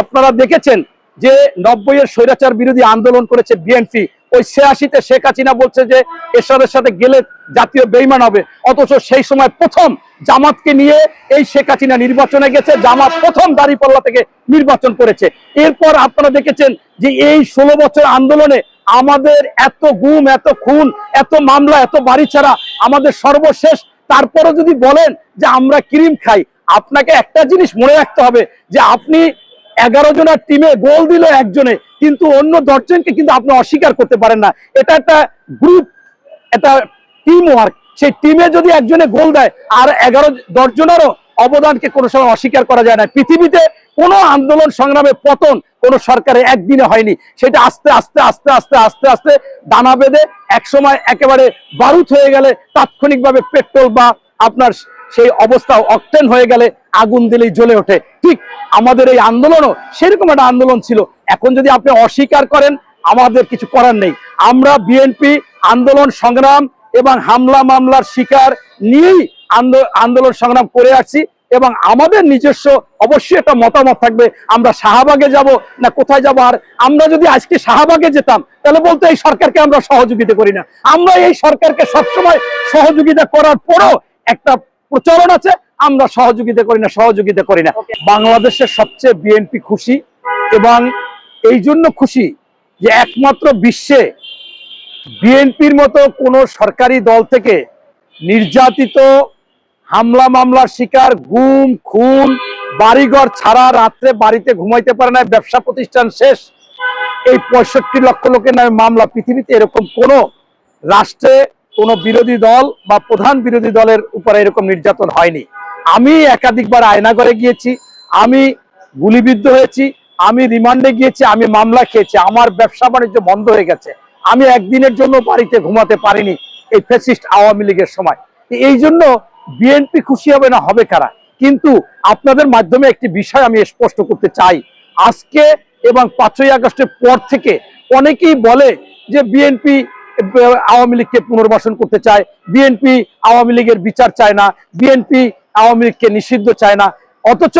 আপনারা দেখেছেন যে নব্বইয়ের স্বৈরাচার বিরোধী আন্দোলন করেছে বিএনপি। ওই ছিয়াশিতে শেখ হাসিনা বলছে যে এরশাদের সাথে গেলে জাতীয় বেইমান হবে। অথচ সেই সময় প্রথম জামাতকে নিয়ে এই শেখ হাসিনা নির্বাচনে গেছে। জামাত প্রথম দাঁড়িপাল্লা থেকে নির্বাচন করেছে। এরপর আপনারা দেখেছেন যে এই ষোলো বছর আন্দোলনে আমাদের এত গুম, এত খুন, এত মামলা, এত বাড়ি ছাড়া আমাদের সর্বশেষ। তারপরে যদি বলেন যে আমরা ক্রিম খাই, আপনাকে একটা জিনিস মনে রাখতে হবে যে আপনি এগারো জনের টিমে গোল দিল একজনে, কিন্তু অন্য দশজনকে কিন্তু আপনি অস্বীকার করতে পারেন না। এটা একটা গ্রুপ একটা টিম ওয়ার্ক সেই টিমে যদি একজনে গোল দেয়, আর এগারো দশজনেরও অবদানকে কোনো সময় অস্বীকার করা যায় না। পৃথিবীতে কোনো আন্দোলন সংগ্রামে পতন কোনো সরকারে একদিনে হয়নি। সেটা আস্তে আস্তে আস্তে আস্তে আস্তে আস্তে দানা বেঁধে একসময় একেবারে বারুদ হয়ে গেলে তাৎক্ষণিকভাবে পেট্রোল বা আপনার সেই অবস্থা অকটেন হয়ে গেলে আগুন দিলেই জ্বলে ওঠে। ঠিক আমাদের এই আন্দোলনও সেরকম একটা আন্দোলন ছিল। এখন যদি আপনি অস্বীকার করেন, আমাদের কিছু করার নেই। আমরা বিএনপি, আন্দোলন সংগ্রাম এবং হামলা মামলার শিকার নিয়েই আন্দোলন সংগ্রাম করে আসছি এবং আমাদের নিজস্ব অবশ্যই একটা মতামত থাকবে, আমরা শাহবাগে যাব না কোথায় যাব। আর আমরা যদি আজকে শাহবাগে যেতাম, তাহলে বলতো এই সরকারকে আমরা সহযোগিতা করি না। আমরা এই সরকারকে সবসময় সহযোগিতা করার পরও একটা প্রচলন আছে আমরা সহযোগিতা করি না সহযোগিতা করি না। বাংলাদেশের সবচেয়ে বিএনপি খুশি এবং এই জন্য খুশি যে একমাত্র বিশ্বে বিএনপির মতো কোন সরকারি দল থেকে নির্যাতিত হামলা মামলার শিকার গুম খুন বাড়িঘর ছাড়া রাত্রে বাড়িতে ঘুমাইতে পারে না ব্যবসা প্রতিষ্ঠান শেষ এই পঁয়ষট্টি লক্ষ লোকের নামে মামলা পৃথিবীতে এরকম কোন রাষ্ট্রে কোনো বিরোধী দল বা প্রধান বিরোধী দলের উপরে এরকম নির্যাতন হয়নি। আমি একাধিকবার আয়নাগরে গিয়েছি, আমি গুলিবিদ্ধ হয়েছি, আমি রিমান্ডে গিয়েছি, আমি মামলা খেয়েছি, আমার ব্যবসা বাণিজ্য বন্ধ হয়ে গেছে। আমি একদিনের জন্য বাড়িতে ঘুমাতে পারিনি এই ফেসিস্ট আওয়ামী লীগের সময়। এই জন্য বিএনপি খুশি হবে না, হবে কারা? কিন্তু আপনাদের মাধ্যমে একটি বিষয় আমি স্পষ্ট করতে চাই। আজকে এবং পাঁচই আগস্টের পর থেকে অনেকেই বলে যে বিএনপি আওয়ামী লীগকে পুনর্বাসন করতে চায়। বিএনপি আওয়ামী লীগের বিচার চায় না। বিএনপি আওয়ামী লীগকে নিষিদ্ধ চায় না। অথচ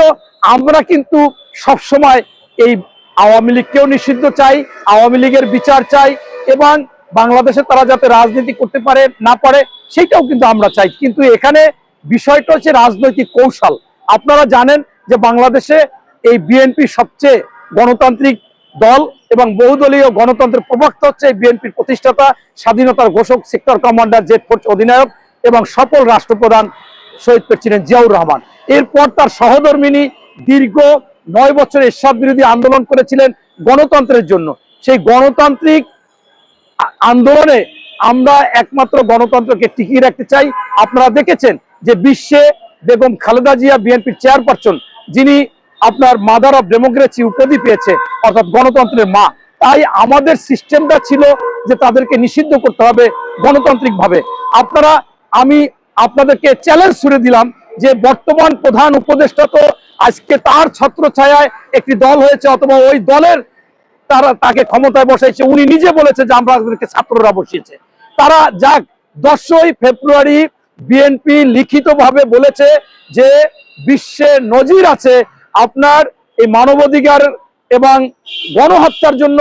আমরা কিন্তু সব সময় এই আওয়ামী লীগকেও নিষিদ্ধ চাই, আওয়ামী লীগের বিচার চাই এবং বাংলাদেশে তারা যাতে রাজনীতি করতে পারে, না পারে সেটাও কিন্তু আমরা চাই। কিন্তু এখানে বিষয়টা হচ্ছে রাজনৈতিক কৌশল। আপনারা জানেন যে বাংলাদেশে এই বিএনপি সবচেয়ে গণতান্ত্রিক দল। এবং বহুদলীয় গণতন্ত্রের প্রবক্তা হচ্ছে বিএনপির প্রতিষ্ঠাতা, স্বাধীনতার ঘোষক, সেক্টর কমান্ডার জেট ফোর্স অধিনায়ক এবং সফল রাষ্ট্রপ্রধান শহীদ প্রেসিডেন্ট জিয়াউর রহমান। এরপর তার সহধর্মিনী দীর্ঘ নয় বছর এরশাদ বিরোধী আন্দোলন করেছিলেন গণতন্ত্রের জন্য। সেই গণতান্ত্রিক আন্দোলনে আমরা একমাত্র গণতন্ত্রকে টিকিয়ে রাখতে চাই। আপনারা দেখেছেন যে বিশ্বে বেগম খালেদা জিয়া বিএনপির চেয়ারপারসন, যিনি আপনার মাদার অফ ডেমোক্রেসি উপাধি পেয়েছে, অর্থাৎ গণতন্ত্রের মা। তাই আমাদের সিস্টেমটা ছিল যে তাদেরকে নিষিদ্ধ করতে হবে গণতান্ত্রিক ভাবে আপনারা, আমি আপনাদেরকে চ্যালেঞ্জ ছুড়ে দিলাম যে বর্তমান প্রধান উপদেষ্টা তো আজকে তার ছত্র ছায়ায় একটি দল হয়েছে, অথবা ওই দলের তারা তাকে ক্ষমতায় বসাইছে। উনি নিজে বলেছে যে আমরা ছাত্ররা বসিয়েছে। তারা যাক, দশই ফেব্রুয়ারি বিএনপি লিখিতভাবে বলেছে যে বিশ্বে নজির আছে আপনার এই মানবাধিকার এবং গণহত্যার জন্য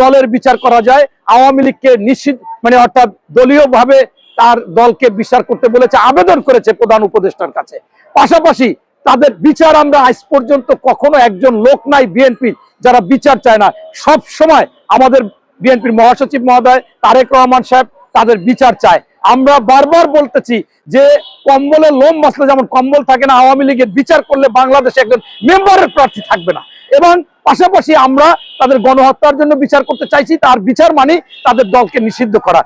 দলের বিচার করা যায়। আওয়ামী লীগকে নিশ্চিত মানে অর্থাৎ দলীয়ভাবে তার দলকে বিচার করতে বলেছে, আবেদন করেছে প্রধান উপদেষ্টার কাছে। পাশাপাশি তাদের বিচার আমরা আজ পর্যন্ত কখনো একজন লোক নাই বিএনপি, যারা বিচার চায় না। সব সময় আমাদের বিএনপির মহাসচিব মহোদয় তারেক রহমান সাহেব তাদের বিচার চায়। আমরা বারবার বলতেছি যে কম্বলের লোম বাঁচলে যেমন কম্বল থাকে না, আওয়ামী লীগের বিচার করলে বাংলাদেশে একজন মেম্বারের প্রার্থী থাকবে না। এবং পাশাপাশি আমরা তাদের গণহত্যার জন্য বিচার করতে চাইছি, তার বিচার মানে তাদের দলকে নিষিদ্ধ করা।